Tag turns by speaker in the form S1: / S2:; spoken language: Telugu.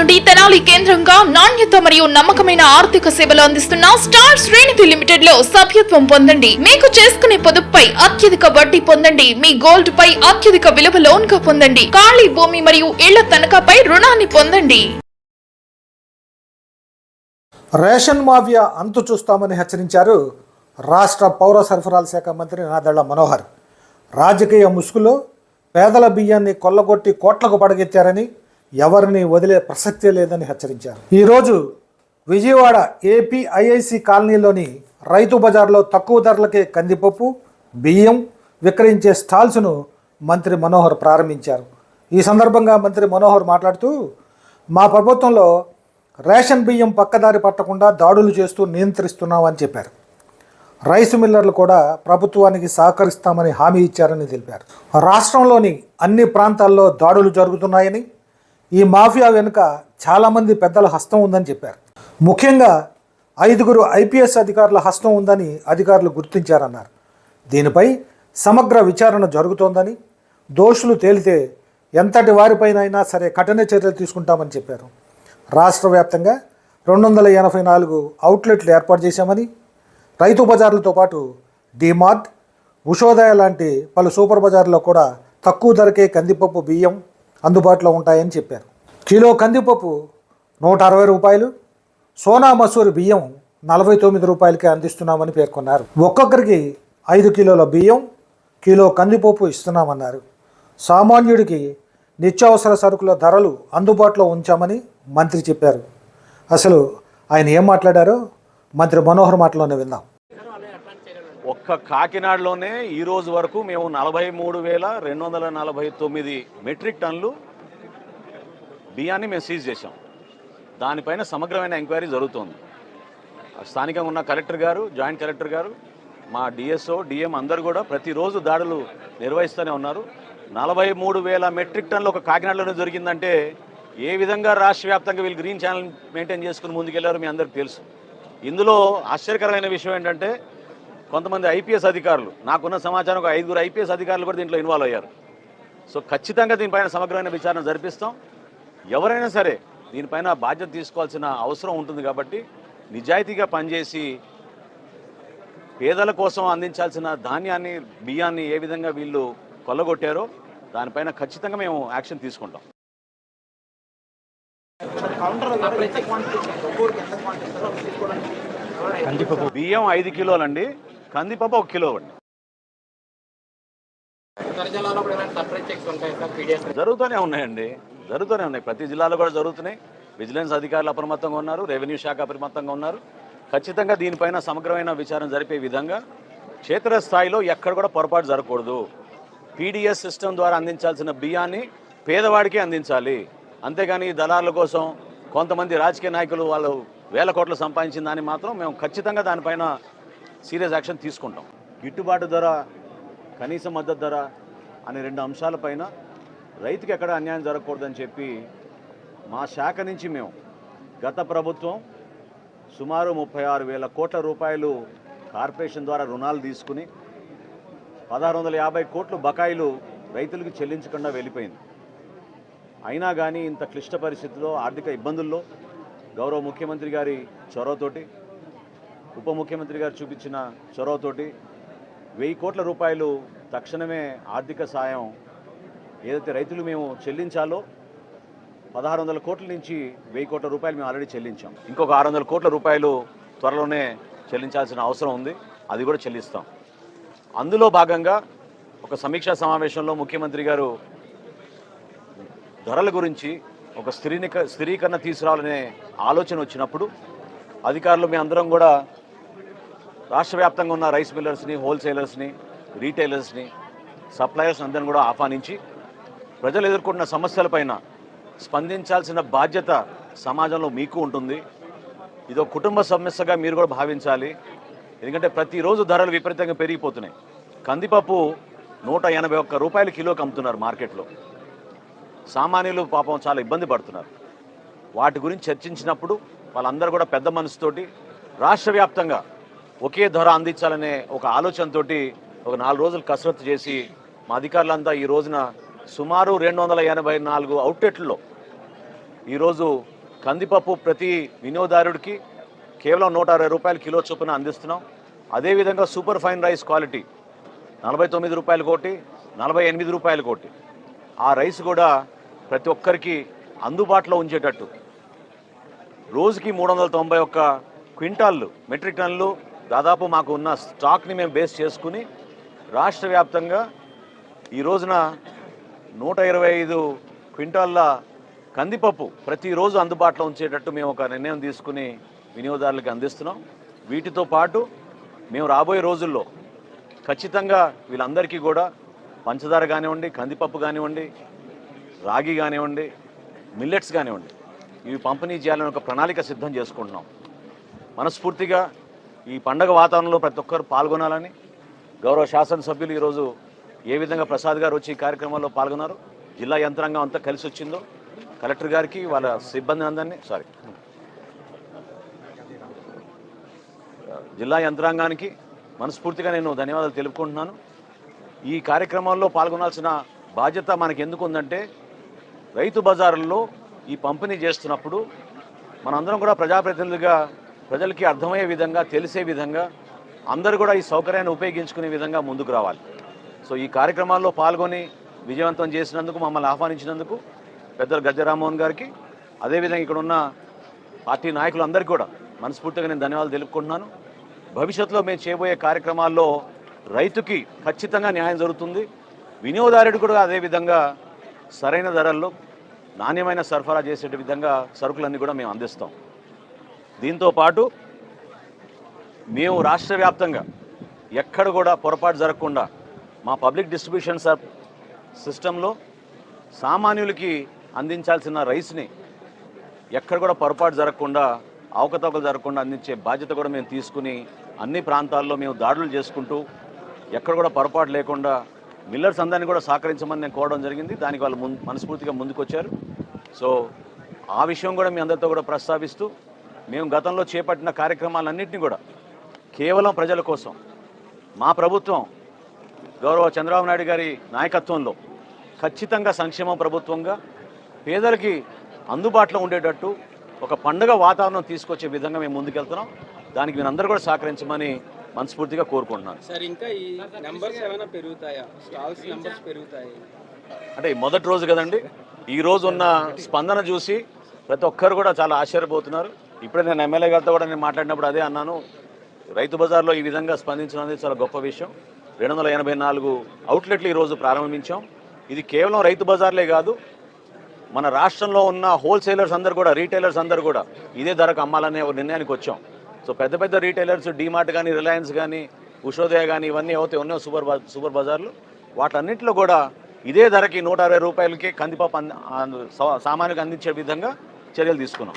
S1: నుండి తెనాలి కేంద్రంగా నాణ్యత మరియు నమ్మకమైన ఆర్థిక సేవలు అందిస్తున్న స్టార్ శ్రేణిధి లిమిటెడ్లో సభ్యత్వం పొందండి. మీకు చేసుకునే పొదుపుపై అత్యధిక వడ్డీ పొందండి. మీ గోల్డ్ పై అత్యధిక విలువ లోన్గా పొందండి. ఖాళీ భూమి మరియు ఇళ్ళ తనఖాపై రుణాన్ని పొందండి.
S2: రేషన్ మాఫియా అంతు చూస్తామని హెచ్చరించారు రాష్ట్ర పౌర సరఫరాల శాఖ మంత్రి నాదళ్ళ మనోహర్. రాజకీయ ముసుగులో పేదల బియ్యాన్ని కొల్లగొట్టి కోట్లకు పడగెత్తారని ఎవరిని వదిలే ప్రసక్తే లేదని హెచ్చరించారు. ఈరోజు విజయవాడ ఏపీఐఐసి కాలనీలోని రైతు బజార్లో తక్కువ ధరలకే కందిపప్పు బియ్యం విక్రయించే స్టాల్స్ను మంత్రి మనోహర్ ప్రారంభించారు. ఈ సందర్భంగా మంత్రి మనోహర్ మాట్లాడుతూ మా ప్రభుత్వంలో రేషన్ బియ్యం పక్కదారి పట్టకుండా దాడులు చేస్తూ నియంత్రిస్తున్నామని చెప్పారు. రైస్ మిల్లర్లు కూడా ప్రభుత్వానికి సహకరిస్తామని హామీ ఇచ్చారని తెలిపారు. రాష్ట్రంలోని అన్ని ప్రాంతాల్లో దాడులు జరుగుతున్నాయని ఈ మాఫియా వెనుక చాలామంది పెద్దల హస్తం ఉందని చెప్పారు. ముఖ్యంగా ఐదుగురు ఐపీఎస్ అధికారుల హస్తం ఉందని అధికారులు గుర్తించారన్నారు. దీనిపై సమగ్ర విచారణ జరుగుతోందని దోషులు తేలితే ఎంతటి వారిపైనైనా సరే కఠిన చర్యలు తీసుకుంటామని చెప్పారు. రాష్ట్ర వ్యాప్తంగా రెండు వందల ఎనభై నాలుగు అవుట్లెట్లు ఏర్పాటు చేశామని రైతు బజార్లతో పాటు డిమార్ట్ ఉషోదయ లాంటి పలు సూపర్ బజార్లో కూడా తక్కువ ధరకే కందిపప్పు బియ్యం అందుబాటులో ఉంటాయని చెప్పారు. కిలో కందిపప్పు నూట అరవై రూపాయలు సోనా మసూరి బియ్యం నలభై తొమ్మిది రూపాయలకే అందిస్తున్నామని పేర్కొన్నారు. ఒక్కొక్కరికి ఐదు కిలోల బియ్యం కిలో కందిపప్పు ఇస్తున్నామన్నారు. సామాన్యుడికి నిత్యావసర సరుకుల ధరలు అందుబాటులో ఉంచామని మంత్రి చెప్పారు. అసలు ఆయన ఏం మాట్లాడారో మంత్రి మనోహర్ మాటలోనే విందాం.
S3: ఒక్క కాకినాడలోనే ఈ రోజు వరకు మేము నలభై మూడు వేల రెండు వందల నలభై తొమ్మిది మెట్రిక్ టన్నులు బియ్యాన్ని మేము సీజ్ చేశాం. దానిపైన సమగ్రమైన ఎంక్వైరీ జరుగుతోంది. స్థానికంగా ఉన్న కలెక్టర్ గారు జాయింట్ కలెక్టర్ గారు మా డిఎస్ఓ డిఎం అందరూ కూడా ప్రతిరోజు దాడులు నిర్వహిస్తూనే ఉన్నారు. నలభై మూడు వేల మెట్రిక్ టన్నులు ఒక కాకినాడలోనే జరిగిందంటే ఏ విధంగా రాష్ట్ర వ్యాప్తంగా వీళ్ళు గ్రీన్ ఛానల్ మెయింటైన్ చేసుకుని ముందుకెళ్ళారో మీ అందరికి తెలుసు. ఇందులో ఆశ్చర్యకరమైన విషయం ఏంటంటే కొంతమంది ఐపీఎస్ అధికారులు నాకున్న సమాచారం ఒక ఐదుగురు ఐపీఎస్ అధికారులు కూడా దీంట్లో ఇన్వాల్వ్ అయ్యారు. సో ఖచ్చితంగా దీనిపైన సమగ్రమైన విచారణ జరిపిస్తాం. ఎవరైనా సరే దీనిపైన బాధ్యత తీసుకోవాల్సిన అవసరం ఉంటుంది కాబట్టి నిజాయితీగా పనిచేసి పేదల కోసం అందించాల్సిన ధాన్యాన్ని బియ్యాన్ని ఏ విధంగా వీళ్ళు కొల్లగొట్టారో దానిపైన ఖచ్చితంగా మేము యాక్షన్ తీసుకుంటాం. బియ్యం ఐదు కిలోలండి. కందిపప్పు ఒక కిలో
S4: ఇవ్వండి.
S3: జరుగుతూనే ఉన్నాయండి. జరుగుతూనే ఉన్నాయి. ప్రతి జిల్లాలో కూడా జరుగుతున్నాయి. విజిలెన్స్ అధికారులు అప్రమత్తంగా ఉన్నారు. రెవెన్యూ శాఖ అప్రమత్తంగా ఉన్నారు. ఖచ్చితంగా దీనిపైన సమగ్రమైన విచారణ జరిపే విధంగా క్షేత్రస్థాయిలో ఎక్కడ కూడా పొరపాటు జరగకూడదు. పీడిఎస్ సిస్టమ్ ద్వారా అందించాల్సిన బియ్యాన్ని పేదవాడికి అందించాలి. అంతేగాని దళారుల కోసం కొంతమంది రాజకీయ నాయకులు వాళ్ళు వేల కోట్లు సంపాదించిన దాన్ని మాత్రం మేము ఖచ్చితంగా దానిపైన సీరియస్ యాక్షన్ తీసుకుంటాం. గిట్టుబాటు ధర కనీస మద్దతు ధర అనే రెండు అంశాలపైన రైతుకి ఎక్కడ అన్యాయం జరగకూడదని చెప్పి మా శాఖ నుంచి మేము గత ప్రభుత్వం సుమారు ముప్పై ఆరు వేల కోట్ల రూపాయలు కార్పొరేషన్ ద్వారా రుణాలు తీసుకుని పదహారు వందల యాభై కోట్లు బకాయిలు రైతులకు చెల్లించకుండా వెళ్ళిపోయింది. అయినా కానీ ఇంత క్లిష్ట పరిస్థితుల్లో ఆర్థిక ఇబ్బందుల్లో గౌరవ ముఖ్యమంత్రి గారి చొరవతోటి ఉప ముఖ్యమంత్రి గారు చూపించిన చొరవతోటి వెయ్యి కోట్ల రూపాయలు తక్షణమే ఆర్థిక సాయం ఏదైతే రైతులు మేము చెల్లించాలో పదహారు వందల కోట్ల నుంచి వెయ్యి కోట్ల రూపాయలు మేము ఆల్రెడీ చెల్లించాం. ఇంకొక ఆరు వందల కోట్ల రూపాయలు త్వరలోనే చెల్లించాల్సిన అవసరం ఉంది. అది కూడా చెల్లిస్తాం. అందులో భాగంగా ఒక సమీక్షా సమావేశంలో ముఖ్యమంత్రి గారు ధరల గురించి ఒక స్థిరీనిక స్థిరీకరణ తీసుకురావాలనే ఆలోచన వచ్చినప్పుడు అధికారులు మీ అందరం కూడా రాష్ట్ర వ్యాప్తంగా ఉన్న రైస్ మిల్లర్స్ని హోల్సేలర్స్ని రీటైలర్స్ని సప్లయర్స్ అందరిని కూడా ఆహ్వానించి ప్రజలు ఎదుర్కొంటున్న సమస్యలపైన స్పందించాల్సిన బాధ్యత సమాజంలో మీకు ఉంటుంది. ఇదో కుటుంబ సమస్యగా మీరు కూడా భావించాలి. ఎందుకంటే ప్రతిరోజు ధరలు విపరీతంగా పెరిగిపోతున్నాయి. కందిపప్పు నూట ఎనభై ఒక్క రూపాయలు కిలోకి అమ్ముతున్నారు మార్కెట్లో. సామాన్యులు పాపం చాలా ఇబ్బంది పడుతున్నారు. వాటి గురించి చర్చించినప్పుడు వాళ్ళందరూ కూడా పెద్ద మనసుతోటి రాష్ట్ర వ్యాప్తంగా ఒకే ధర అందించాలనే ఒక ఆలోచనతోటి ఒక నాలుగు రోజులు కసరత్తు చేసి మా అధికారులంతా ఈ రోజున సుమారు రెండు వందల ఎనభై నాలుగు అవుట్లెట్లలో ఈరోజు కందిపప్పు ప్రతి వినియోగదారుడికి కేవలం నూట అరవై రూపాయలు కిలో చొప్పున అందిస్తున్నాం. అదేవిధంగా సూపర్ ఫైన్ రైస్ క్వాలిటీ నలభై తొమ్మిది రూపాయలు కోటి నలభై ఎనిమిది రూపాయలు కోటి. ఆ రైస్ కూడా ప్రతి ఒక్కరికి అందుబాటులో ఉంచేటట్టు. రోజుకి మూడు వందల తొంభై ఒక్క క్వింటాళ్ళు మెట్రిక్ టన్నులు దాదాపు మాకు ఉన్న స్టాక్ని మేము బేస్ చేసుకుని రాష్ట్ర వ్యాప్తంగా ఈ రోజున నూట ఇరవై ఐదు క్వింటాళ్ళ కందిపప్పు ప్రతిరోజు అందుబాటులో ఉంచేటట్టు మేము ఒక నిర్ణయం తీసుకుని వినియోగదారులకు అందిస్తున్నాం. వీటితో పాటు మేము రాబోయే రోజుల్లో ఖచ్చితంగా వీళ్ళందరికీ కూడా పంచదార కానివ్వండి కందిపప్పు కానివ్వండి రాగి కానివ్వండి మిల్లెట్స్ కానివ్వండి ఇవి పంపిణీ చేయాలని ఒక ప్రణాళిక సిద్ధం చేసుకుంటున్నాం. మనస్ఫూర్తిగా ఈ పండగ వాతావరణంలో ప్రతి ఒక్కరు పాల్గొనాలని గౌరవ శాసనసభ్యులు ఈరోజు ఏ విధంగా ప్రసాద్ గారు వచ్చి ఈ కార్యక్రమంలో పాల్గొన్నారు? జిల్లా యంత్రాంగం అంతా కలిసి వచ్చిందో? కలెక్టర్ గారికి వాళ్ళ సిబ్బంది అందరినీ సారీ జిల్లా యంత్రాంగానికి మనస్ఫూర్తిగా నేను ధన్యవాదాలు తెలుపుకుంటున్నాను. ఈ కార్యక్రమాల్లో పాల్గొనాల్సిన బాధ్యత మనకి ఎందుకు ఉందంటే రైతు బజారుల్లో ఈ పంపిణీ చేస్తున్నప్పుడు మనందరం కూడా ప్రజాప్రతినిధులుగా ప్రజలకి అర్థమయ్యే విధంగా తెలిసే విధంగా అందరూ కూడా ఈ సౌకర్యాన్ని ఉపయోగించుకునే విధంగా ముందుకు రావాలి. సో ఈ కార్యక్రమాల్లో పాల్గొని విజయవంతం చేసినందుకు మమ్మల్ని ఆహ్వానించినందుకు పెద్దలు గద్దె రామ్మోహన్ గారికి అదేవిధంగా ఇక్కడ ఉన్న పార్టీ నాయకులందరికీ కూడా మనస్ఫూర్తిగా నేను ధన్యవాదాలు తెలుపుకుంటున్నాను. భవిష్యత్తులో మేము చేయబోయే కార్యక్రమాల్లో రైతుకి ఖచ్చితంగా న్యాయం జరుగుతుంది. వినియోగదారుడు కూడా అదేవిధంగా సరైన ధరల్లో నాణ్యమైన సరఫరా చేసే విధంగా సరుకులన్నీ కూడా మేము అందిస్తాం. దీంతో పాటు మేము రాష్ట్ర వ్యాప్తంగా ఎక్కడ కూడా పొరపాటు జరగకుండా మా పబ్లిక్ డిస్ట్రిబ్యూషన్ సర్ సిస్టంలో సామాన్యులకి అందించాల్సిన రైస్ని ఎక్కడ కూడా పొరపాటు జరగకుండా అవకతవకలు జరగకుండా అందించే బాధ్యత కూడా మేము తీసుకుని అన్ని ప్రాంతాల్లో మేము దాడులు చేసుకుంటూ ఎక్కడ కూడా పొరపాటు లేకుండా మిల్లర్స్ అందరినీ కూడా సహకరించమని నేను కోరడం జరిగింది. దానికి వాళ్ళు ముందు మనస్ఫూర్తిగా ముందుకొచ్చారు. సో ఆ విషయం కూడా మీ అందరితో కూడా ప్రస్తావిస్తూ మేము గతంలో చేపట్టిన కార్యక్రమాలన్నింటినీ కూడా కేవలం ప్రజల కోసం మా ప్రభుత్వం గౌరవ చంద్రబాబు నాయుడు గారి నాయకత్వంలో ఖచ్చితంగా సంక్షేమ ప్రభుత్వంగా పేదలకి అందుబాటులో ఉండేటట్టు ఒక పండుగ వాతావరణం తీసుకొచ్చే విధంగా మేము ముందుకెళ్తున్నాం. దానికి మీరందరూ కూడా సహకరించమని మనస్ఫూర్తిగా కోరుకుంటున్నాను.
S5: సార్ ఇంకా ఈ నెంబర్స్ ఏమైనా పెరుగుతాయా? స్టాల్స్ నెంబర్స్ పెరుగుతాయి.
S3: అంటే మొదటి రోజు కదండి ఈ రోజు ఉన్న స్పందన చూసి ప్రతి ఒక్కరు కూడా చాలా ఆశ్చర్యపోతున్నారు. ఇప్పుడే నేను ఎమ్మెల్యే గారితో కూడా నేను మాట్లాడినప్పుడు అదే అన్నాను. రైతు బజార్లో ఈ విధంగా స్పందించడం అనేది చాలా గొప్ప విషయం. రెండు వందల ఎనభై నాలుగు అవుట్లెట్లు ఈరోజు ప్రారంభించాం. ఇది కేవలం రైతు బజార్లే కాదు మన రాష్ట్రంలో ఉన్న హోల్సేలర్స్ అందరు కూడా రీటైలర్స్ అందరు కూడా ఇదే ధరకు అమ్మాలనే ఒక నిర్ణయానికి వచ్చాం. సో పెద్ద పెద్ద రీటైలర్స్ డీమార్ట్ కానీ రిలయన్స్ కానీ ఉషోదయ కానీ ఇవన్నీ అవుతే ఉన్నాయో సూపర్ బా సూపర్ బజార్లు. వాటన్నింటిలో కూడా ఇదే ధరకి నూట అరవై రూపాయలకి కందిపప్పు అంది సా- సామాన్యులకు అందించే విధంగా చర్యలు తీసుకున్నాం.